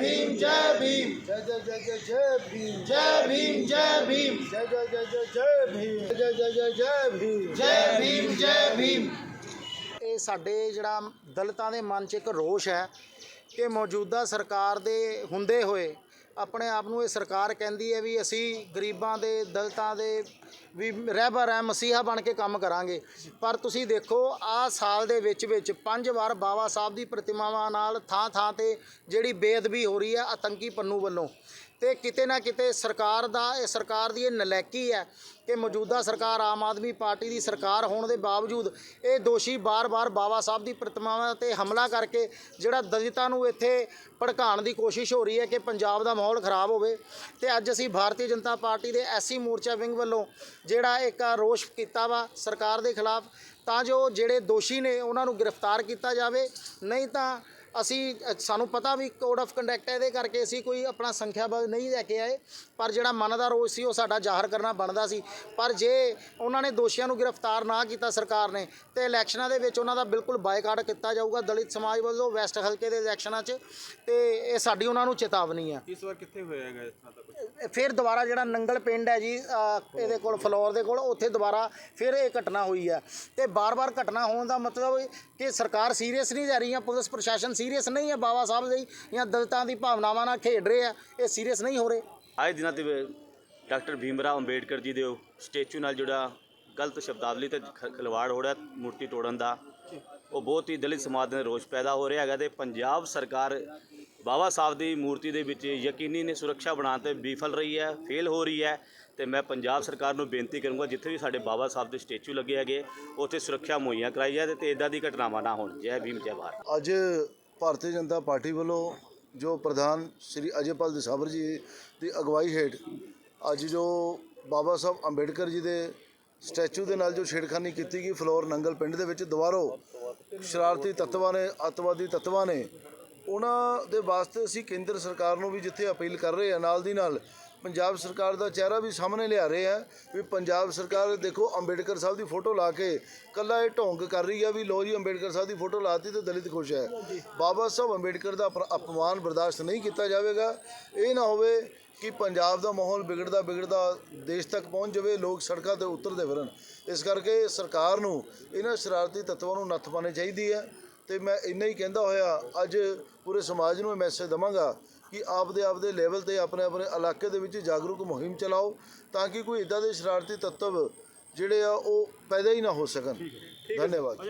भीम जय भीम जय जय जय जय जय भीम जय भीम जय भीम जय जय जय जय जय भीम जय जय जय जय भीम जय भीम जय भीम ਇਹ ਸਾਡੇ ਜਿਹੜਾ ਦਲਿਤਾਂ ਦੇ ਮਨ 'ਚ ਇੱਕ ਰੋਸ਼ ਹੈ ਕਿ ਮੌਜੂਦਾ ਸਰਕਾਰ ਦੇ ਹੁੰਦੇ ਹੋਏ ਆਪਣੇ ਆਪ ਨੂੰ ਇਹ ਸਰਕਾਰ ਕਹਿੰਦੀ ਹੈ ਵੀ ਅਸੀਂ ਗਰੀਬਾਂ ਦੇ, ਦਲਤਾਂ ਦੇ ਵੀ ਰਹਿਬਰ ਹੈ, ਮਸੀਹਾ ਬਣ ਕੇ ਕੰਮ ਕਰਾਂਗੇ। ਪਰ ਤੁਸੀਂ ਦੇਖੋ, ਆ ਸਾਲ ਦੇ ਵਿੱਚ ਵਿੱਚ ਪੰਜ ਵਾਰ ਬਾਬਾ ਸਾਹਿਬ ਦੀ ਪ੍ਰਤਿਮਾਵਾਂ ਨਾਲ ਥਾਂ ਥਾਂ ਤੇ ਜਿਹੜੀ ਬੇਅਦਬੀ ਹੋ ਰਹੀ ਹੈ, ਆਤੰਕੀ ਪੰਨੂ ਵੱਲੋਂ। ਤੇ ਕਿਤੇ ਨਾ ਕਿਤੇ ਸਰਕਾਰ ਦਾ, ਇਹ ਸਰਕਾਰ ਦੀ ਇਹ ਨਲੈਕੀ ਹੈ ਕਿ ਮੌਜੂਦਾ ਸਰਕਾਰ ਆਮ ਆਦਮੀ ਪਾਰਟੀ ਦੀ ਸਰਕਾਰ ਹੋਣ ਦੇ ਬਾਵਜੂਦ ਇਹ ਦੋਸ਼ੀ ਬਾਰ-ਬਾਰ ਬਾਬਾ ਸਾਹਿਬ ਦੀ ਪ੍ਰਤਿਮਾਵਾਂ ਤੇ ਹਮਲਾ ਕਰਕੇ ਜਿਹੜਾ ਦਲਿਤਾਂ ਨੂੰ ਇੱਥੇ ਭੜਕਾਉਣ ਦੀ ਕੋਸ਼ਿਸ਼ ਹੋ ਰਹੀ ਹੈ ਕਿ ਪੰਜਾਬ ਦਾ ਮਾਹੌਲ ਖਰਾਬ ਹੋਵੇ। ਤੇ ਅੱਜ ਅਸੀਂ ਭਾਰਤੀ ਜਨਤਾ ਪਾਰਟੀ ਦੇ ਐਸੀ ਮੋਰਚਾ ਵਿੰਗ ਵੱਲੋਂ ਜਿਹੜਾ ਇੱਕ ਰੋਸ਼ ਕੀਤਾ ਵਾ ਸਰਕਾਰ ਦੇ ਖਿਲਾਫ, ਤਾਂ ਜੋ ਜਿਹੜੇ ਦੋਸ਼ੀ ਨੇ ਉਹਨਾਂ ਨੂੰ ਗ੍ਰਿਫਤਾਰ ਕੀਤਾ ਜਾਵੇ। ਨਹੀਂ ਤਾਂ ਅਸੀਂ ਸਾਨੂੰ ਪਤਾ ਵੀ ਕੋਡ ਆਫ ਕੰਡਕਟ ਹੈ ਇਹਦੇ ਕਰਕੇ ਅਸੀਂ ਕੋਈ ਆਪਣਾ ਸੰਖਿਆ ਬਲ ਨਹੀਂ ਲੈ ਕੇ ਆਏ। ਪਰ ਜਿਹੜਾ ਮਨ ਦਾ ਰੋਸ ਸੀ ਉਹ ਸਾਡਾ ਜ਼ਾਹਰ ਕਰਨਾ ਬਣਦਾ ਸੀ। ਪਰ ਜੇ ਉਹਨਾਂ ਨੇ ਦੋਸ਼ੀਆਂ ਨੂੰ ਗ੍ਰਿਫਤਾਰ ਨਾ ਕੀਤਾ ਸਰਕਾਰ ਨੇ ਤੇ ਇਲੈਕਸ਼ਨਾਂ ਦੇ ਵਿੱਚ ਉਹਨਾਂ ਦਾ ਬਿਲਕੁਲ ਬਾਈਕਾਟ ਕੀਤਾ ਜਾਊਗਾ ਦਲਿਤ ਸਮਾਜ ਵੱਲੋਂ ਵੈਸਟ ਹਲਕੇ ਦੇ ਇਲੈਕਸ਼ਨਾਂ 'ਚ ਤੇ ਇਹ ਸਾਡੀ ਉਹਨਾਂ ਨੂੰ ਚੇਤਾਵਨੀ ਹੈ। ਇਸ ਵਾਰ ਕਿੱਥੇ ਹੋਇਆ ਹੈਗਾ ਇਸ ਤਰ੍ਹਾਂ ਦਾ ਕੁਝ ਫਿਰ ਦੁਬਾਰਾ ਜਿਹੜਾ ਨੰਗਲ ਪਿੰਡ ਹੈ ਜੀ ਇਹਦੇ ਕੋਲ ਫਲੋਰ ਦੇ ਕੋਲ ਉੱਥੇ ਦੁਬਾਰਾ ਫਿਰ ਇਹ ਘਟਨਾ ਹੋਈ ਹੈ। ਤੇ ਬਾਰ-ਬਾਰ ਘਟਨਾ ਹੋਣ ਦਾ ਮਤਲਬ ਕਿ ਸਰਕਾਰ ਸੀਰੀਅਸ ਨਹੀਂ ਜਾ ਰਹੀ ਹੈ ਪੁਲਿਸ ਪ੍ਰਸ਼ਾਸਨ ਸੀਰੀਅਸ ਨਹੀਂ ਹੈ ਬਾਬਾ ਸਾਹਿਬ ਦੇ ਜਾਂ ਦਲਿਤਾਂ ਦੀ ਭਾਵਨਾਵਾਂ ਨਾਲ ਖੇਡ ਰਹੇ ਆ ਇਹ ਸੀਰੀਅਸ ਨਹੀਂ ਹੋ ਰਹੇ। ਆਏ ਦਿਨਾਂ ਤੇ ਡਾਕਟਰ ਭੀਮਰਾਓ ਅੰਬੇਡਕਰ ਜੀ ਦੇ ਸਟੈਚੂ ਨਾਲ ਜਿਹੜਾ ਗਲਤ ਸ਼ਬਦਾਵਲੀ ਤੇ ਖ- ਖਿਲਵਾੜ ਹੋ ਰਿਹਾ ਮੂਰਤੀ ਤੋੜਨ ਦਾ ਉਹ ਬਹੁਤ ਹੀ ਦਲਿਤ ਸਮਾਜ ਦੇ ਰੋਸ ਪੈਦਾ ਹੋ ਰਿਹਾ ਹੈਗਾ ਤੇ ਪੰਜਾਬ ਸਰਕਾਰ ਬਾਬਾ ਸਾਹਿਬ ਦੀ ਮੂਰਤੀ ਦੇ ਵਿੱਚ ਯਕੀਨੀ ਨੇ ਸੁਰੱਖਿਆ ਬਣਾਉਣ ਤੇ ਵਿਫਲ ਰਹੀ ਹੈ ਫੇਲ ਹੋ ਰਹੀ ਹੈ ਤੇ ਮੈਂ ਪੰਜਾਬ ਸਰਕਾਰ ਨੂੰ ਬੇਨਤੀ ਕਰੂੰਗਾ ਜਿੱਥੇ ਵੀ ਸਾਡੇ ਬਾਬਾ ਸਾਹਿਬ ਦੇ ਸਟੈਚੂ ਲੱਗੇ ਹੈਗੇ ਉੱਥੇ ਸੁਰੱਖਿਆ ਮੁਹੱਈਆ ਕਰਾਈ ਜਾਏ ਤੇ ਇਦਾਂ ਦੀ ਘਟਨਾਵਾਂ ਨਾ ਹੋਣ। ਜੈ ਭੀਮ ਜੈ ਭਾਰਤ। ਅੱਜ ਭਾਰਤੀ ਜਨਤਾ ਪਾਰਟੀ ਵੱਲੋਂ ਜੋ ਪ੍ਰਧਾਨ ਸ਼੍ਰੀ ਅਜੇਪਾਲ ਦਸਾਵਰ ਜੀ ਦੀ ਅਗਵਾਈ ਹੇਠ ਅੱਜ ਜੋ ਬਾਬਾ ਸਾਹਿਬ ਅੰਬੇਡਕਰ ਜੀ ਦੇ ਸਟੈਚੂ ਦੇ ਨਾਲ ਜੋ ਛੇੜਖਾਨੀ ਕੀਤੀ ਗਈ ਫਲੋਰ ਨੰਗਲ ਪਿੰਡ ਦੇ ਵਿੱਚ ਦੁਬਾਰੋ ਸ਼ਰਾਰਤੀ ਤੱਤਵਾਂ ਨੇ, ਅੱਤਵਾਦੀ ਤੱਤਵਾਂ ਨੇ ਉਹਨਾਂ ਦੇ ਵਾਸਤੇ ਅਸੀਂ ਕੇਂਦਰ ਸਰਕਾਰ ਨੂੰ ਵੀ ਜਿੱਥੇ ਅਪੀਲ ਕਰ ਰਹੇ ਆ ਨਾਲ ਦੀ ਨਾਲ ਪੰਜਾਬ ਸਰਕਾਰ ਦਾ ਚਿਹਰਾ ਵੀ ਸਾਹਮਣੇ ਲਿਆ ਰਹੇ ਆ ਵੀ ਪੰਜਾਬ ਸਰਕਾਰ ਦੇਖੋ ਅੰਬੇਡਕਰ ਸਾਹਿਬ ਦੀ ਫੋਟੋ ਲਾ ਕੇ ਕੱਲਾ ਇਹ ਢੋਂਗ ਕਰ ਰਹੀ ਆ ਵੀ ਲੋ ਜੀ, ਅੰਬੇਡਕਰ ਸਾਹਿਬ ਦੀ ਫੋਟੋ ਲਾਤੀ ਤੇ ਦਲਿਤ ਖੁਸ਼ ਹੈ। ਬਾਬਾ ਸਾਹਿਬ ਅੰਬੇਡਕਰ ਦਾ ਅਪ- ਅਪਮਾਨ ਬਰਦਾਸ਼ਤ ਨਹੀਂ ਕੀਤਾ ਜਾਵੇਗਾ। ਇਹ ਨਾ ਹੋਵੇ ਕਿ ਪੰਜਾਬ ਦਾ ਮਾਹੌਲ ਵਿਗੜਦਾ ਵਿਗੜਦਾ ਦੇਸ਼ ਤੱਕ ਪਹੁੰਚ ਜਾਵੇ, ਲੋਕ ਸੜਕਾਂ ਤੇ ਉਤਰਦੇ ਫਿਰਨ। ਇਸ ਕਰਕੇ ਸਰਕਾਰ ਨੂੰ ਇਹਨਾਂ ਸ਼ਰਾਰਤੀ ਤੱਤਵਾਂ ਨੂੰ ਨੱਥ ਪਾਉਣੀ ਚਾਹੀਦੀ ਹੈ। ਤੇ ਮੈਂ ਇੰਨਾ ਹੀ ਕਹਿੰਦਾ ਹੋਇਆ ਅੱਜ ਪੂਰੇ ਸਮਾਜ ਨੂੰ ਇਹ ਮੈਸੇਜ ਦਵਾਂਗਾ ਕਿ ਆਪਦੇ ਆਪਦੇ ਲੈਵਲ ਤੇ ਆਪਣੇ ਆਪਣੇ ਇਲਾਕੇ ਦੇ ਵਿੱਚ ਜਾਗਰੂਕ ਮੁਹਿੰਮ ਚਲਾਓ ਤਾਂ ਕਿ ਕੋਈ ਇਦਾਂ ਦੇ ਸ਼ਰਾਰਤੀ ਤੱਤਵ ਜਿਹੜੇ ਆ ਉਹ ਪੈਦਾ ਹੀ ਨਾ ਹੋ ਸਕਣ। ਧੰਨਵਾਦ।